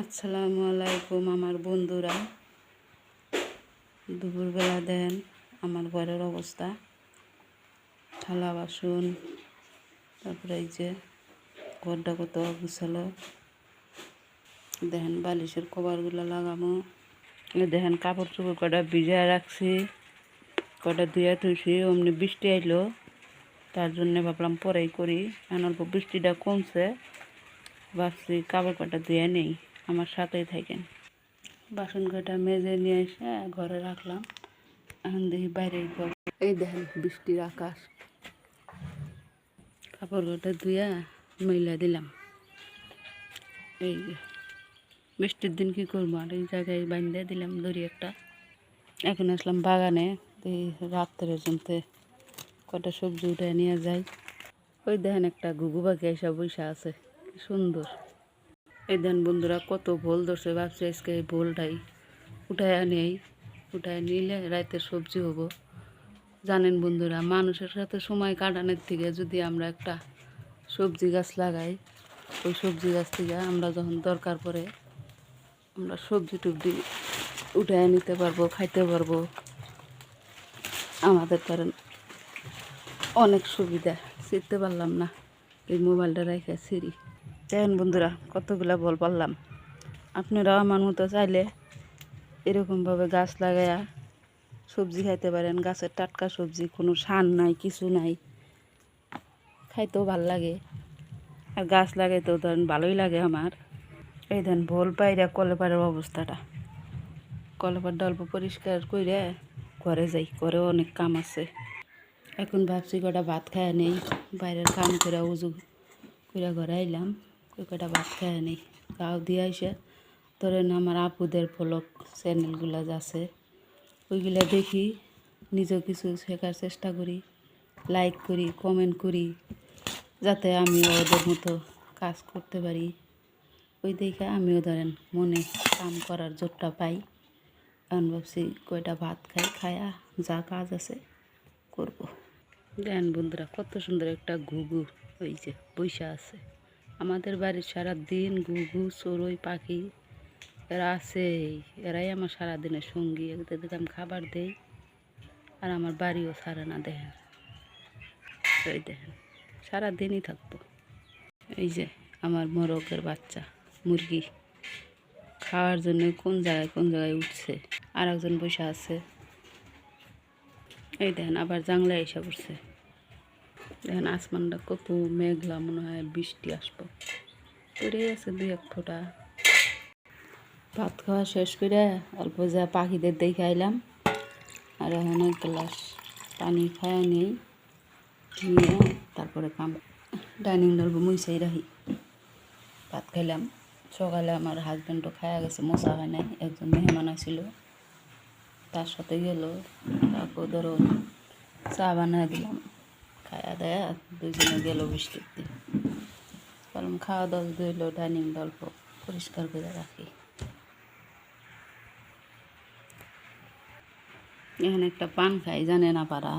আসসালামু আলাইকুম আমার বন্ধুরা। দুপুরবেলা দেন, আমার ঘরের অবস্থা। থালা, বাসন, তারপরে এই যে ঘরটা কত গুছালো। দেখেন বালিশের কভারগুলো লাগামো। দেখেন কাপড় চোপড় কটা ভিজায় রাখছি। কটা ধুয়ে থুইছি, অমনি বৃষ্টি আইলো। তার জন্য ভাবলাম পরেই করি। এখন অল্প বৃষ্টিটা কমছে। ভাবছি কাপড় কটা ধুয়ে নেই। আমার সাথেই থাকেন। বাসন কটা মেজে নিয়ে এসে ঘরে রাখলাম। এখন দেখি বাইরে এই দেখেন বৃষ্টির আকাশ। কাপড় কটা ধুয়ে মইলা দিলাম। এই বৃষ্টির দিন কি করব? আর এই জায়গায় বান্ধে দিলাম দড়ি একটা। এখন আসলাম বাগানে। এই রাত্রে জমতে কটা সবজি উঠে নিয়ে যাই। ওই দেখেন একটা ঘুঘু পাখি এসে বৈশা আছে। সুন্দর। এই দেন বন্ধুরা, কত ভোল ধরছে, ভাবছি আজকে এই ভোলটাই উঠায় নেই, উঠায় নিলে রাতে সবজি হব। জানেন বন্ধুরা, মানুষের সাথে সময় কাটানোর থেকে যদি আমরা একটা সবজি গাছ লাগাই, ওই সবজি গাছ থেকে আমরা যখন দরকার পড়ে, আমরা সবজি টুবজি উঠায় নিতে পারব, খাইতে পারব। আমাদের কারণ অনেক সুবিধা, শিখতে পারলাম না, এই মোবাইলটা রেখে সিঁড়ি। দেখেন বন্ধুরা, কতগুলা বল পারলাম। আপনারাও আমার মতো চাইলে এরকমভাবে গাছ লাগায়া সবজি খাইতে পারেন। গাছের টাটকা সবজি, কোনো সার নাই, কিছু নাই। খাইতেও ভালো লাগে। আর গাছ লাগাইতেও ধরেন ভালোই লাগে আমার। এই দেন ভোল পাইরা কলেপাড়ের অবস্থাটা। কলেপাড়টা অল্প পরিষ্কার করে ঘরে যাই, ঘরেও অনেক কাম আছে। এখন ভাবছি কটা ভাত খায় নেই, বাইরের কাম করে উজু করে ঘরে আইলাম। কই কটা ভাত খায় গাও দিয়ে আইসে। ধরেন আমার আপুদের ফলক চ্যানেলগুলো আছে ওইগুলা দেখি, নিজেও কিছু শেখার চেষ্টা করি লাইক করি কমেন্ট করি, যাতে আমি ওদের মতো কাজ করতে পারি। ওই দেখে আমিও ধরেন মনে কাম করার জোরটা পাই। এখন ভাবছি কয়টা ভাত খাই, খায়া যা কাজ আছে করব। দেন বন্ধুরা, কত সুন্দর একটা ঘুঘু ওই যে বৈশা আছে। আমাদের বাড়ির সারাদিন ঘুঘু, চড়ুই, পাখি, এরা আছেই। এরাই আমার সারাদিনের সঙ্গী। এদেরকে আমি খাবার দেই, আর আমার বাড়িও সারে না, দেখেন। এই দেখেন, সারাদিনই থাকব। এই যে আমার মোরগের বাচ্চা, মুরগি। খাওয়ার জন্য কোন জায়গায় কোন জায়গায় উঠছে? আর একজন বসে আছে। এই দেখেন, আবার জাংলা এসে পড়ছে। দেখেন আসমানটা কত মেঘলা মনে হয়, বৃষ্টি আসব। পড়ে আছে দুই এক ফোঁটা। ভাত খাওয়া শেষ করে অল্প যা পাখিদের দেখে আইলাম আর এখন এক গ্লাস পানি খাওয়া নেই। নিয়ে তারপরে কাম ডাইনিং ডলব মুইসাই রাখি। ভাত খাইলাম। সকালে আমার হাজব্যান্ডও খাওয়া গেছে মশা হয় নাই। একজন মেহমান আসছিল তার সাথে গেল। তারপর ধরো চা বানায় দিলাম। খাওয়া দেয়া দুজনে গেল বৃষ্টির দিন বললাম খাওয়া দল ধুইল, ডাইনিং অল্প পরিষ্কার করে রাখি। এখানে একটা পান খাই, জানে না পারা।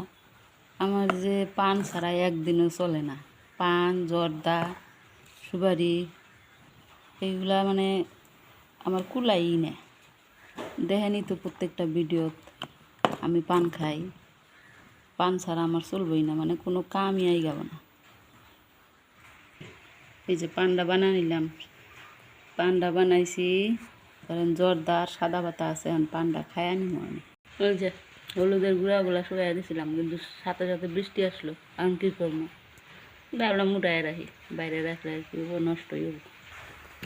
আমার যে পান ছাড়া একদিনও চলে না। পান, জর্দা, সুপারি, এইগুলা মানে আমার কুলাই না। দেখেনি তো প্রত্যেকটা ভিডিওত আমি পান খাই। পান ছাড়া আমার চলবই না মানে কোনো কামই আই যাব না। এই যে পান্ডা বানা নিলাম। পান্ডা বানাইছি কারণ জর্দা আর সাদা পাতা আছে এখন পান্ডা খাই আনি আমি। ওই যে হলুদের গুঁড়াগুলা শুকাই দিয়েছিলাম কিন্তু সাথে সাথে বৃষ্টি আসলো এখন কী করব? ভাবলাম মুটায় রাখি বাইরে রাখলে আর কি হব নষ্ট হয়ে যাব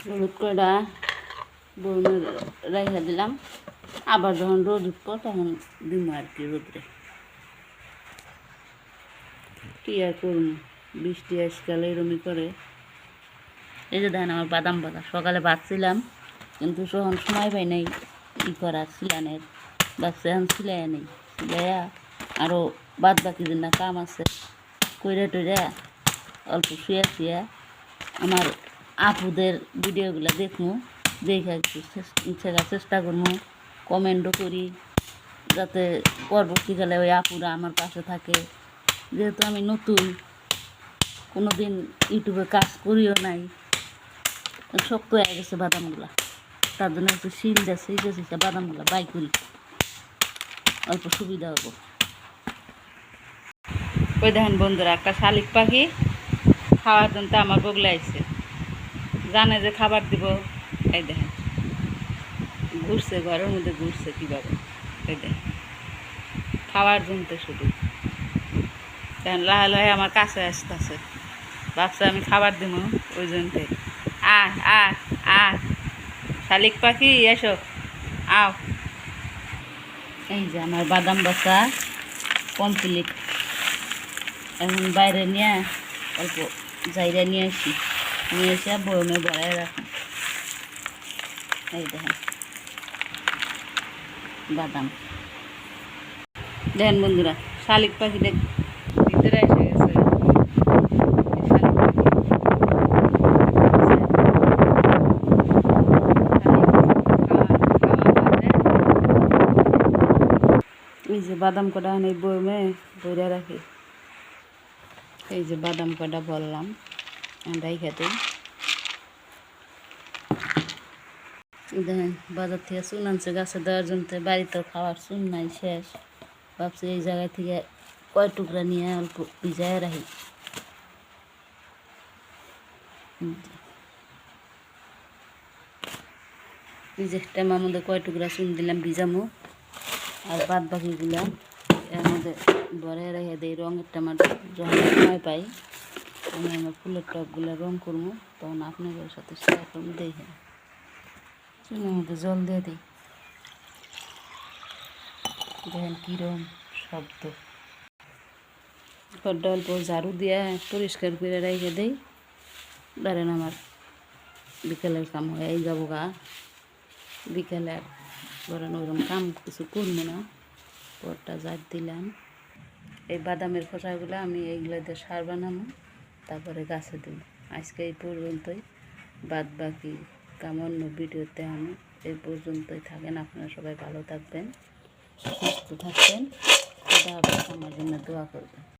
হলুদ কয়টা বরুণে রেখে দিলাম আবার যখন রোদ উঠবো তখন দিব আর কি রোদরে। আর করুন বৃষ্টি আজকাল এরমই করে। এই যে দেখেন আমার বাদাম পাতা সকালে বাঁচছিলাম কিন্তু তখন সময় পাই নাই ই করার সিলানের বাচ্চা এখন সিলাই নেই সিলাইয়া আরও বাদ বাকি দিন না কাম আছে, কইরা টইরা অল্প শুয়ে শুয়ে আমার আপুদের ভিডিওগুলো দেখব দেখে শেখার চেষ্টা করব কমেন্টও করি, যাতে পরবর্তীকালে ওই আপুরা আমার পাশে থাকে। যেহেতু আমি নতুন কোনো দিন ইউটিউবে কাজ করিও নাই। শক্ত হয়ে গেছে বাদামগুলা। তার জন্য একটু শিল আছে এই যে বাদামগুলো বাই করি। অল্প সুবিধা হব। ওই দেখেন বন্ধুরা, একটা শালিক পাখি খাওয়ার জন্য আমার বগলে আইছে। জানে যে খাবার দিব। এই দেখেন, ঘুরছে, ঘরের মধ্যে ঘুরছে কীভাবে। এই দেখেন, খাওয়ার জন্য শুধু। দেখেন লাহে লাহে আমার কাছে আসতেছে। ভাবছে আমি খাবার দিব ওই জন্য। আ আ আ শালিক পাখি, এসো। আও। এই যে আমার বাদাম বাসা কমপ্লিট এখন বাইরে নিয়ে অল্প জায়গা নিয়ে আসি। নিয়ে এসে বয়মে ভরাই রাখুন এই দেখেন। বাদাম। দেখেন বন্ধুরা, শালিক পাখি ভিতরে এসে গেছে এই শালিক পাখি। এই যে বাদাম কটা এই বয়মে ধরে রাখি এই যে বাদাম কটা বললাম এটাই খেতে দেখেন বাজার থেকে চুন আনছে গাছে দেওয়ার জন্য তো বাড়িতে খাওয়ার চুন নাই শেষ ভাবছি এই জায়গা থেকে কয় টুকরা নিয়ে অল্প ভিজায় রাখি। এই যে। কয় টুকরা চুন দিলাম, ভিজামো। আর বাদ বাকিগুলা এর মধ্যে ভরে রেখে দিই রঙের টমাটো যখন সময় পাই। আমি আমার ফুলের টপগুলো রং করব তখন আপনাদের সাথে শেয়ার করব দেখে। চুলের মধ্যে জল দিয়ে দিই। দেখেন কীরকম শব্দ। ঘরটা অল্প ঝাড়ু দিয়ে পরিষ্কার করে রেখে দিই। ধরেন আমার বিকেলের কাম হয়ে যাব গা। বিকেলে আর ধরেন ওরকম কাম কিছু করব না। পরটা জাত দিলাম। এই বাদামের খোসাগুলো আমি এইগুলো দিয়ে সার বানাবো, তারপরে গাছে দিই আজকে এই পর্যন্তই। বাদ বাকি কামন্য ভিডিওতে আমি এই পর্যন্তই থাকেন। আপনারা সবাই ভালো থাকবেন, সুস্থ থাকবেন। খোদা আমার জন্য দোয়া করবেন।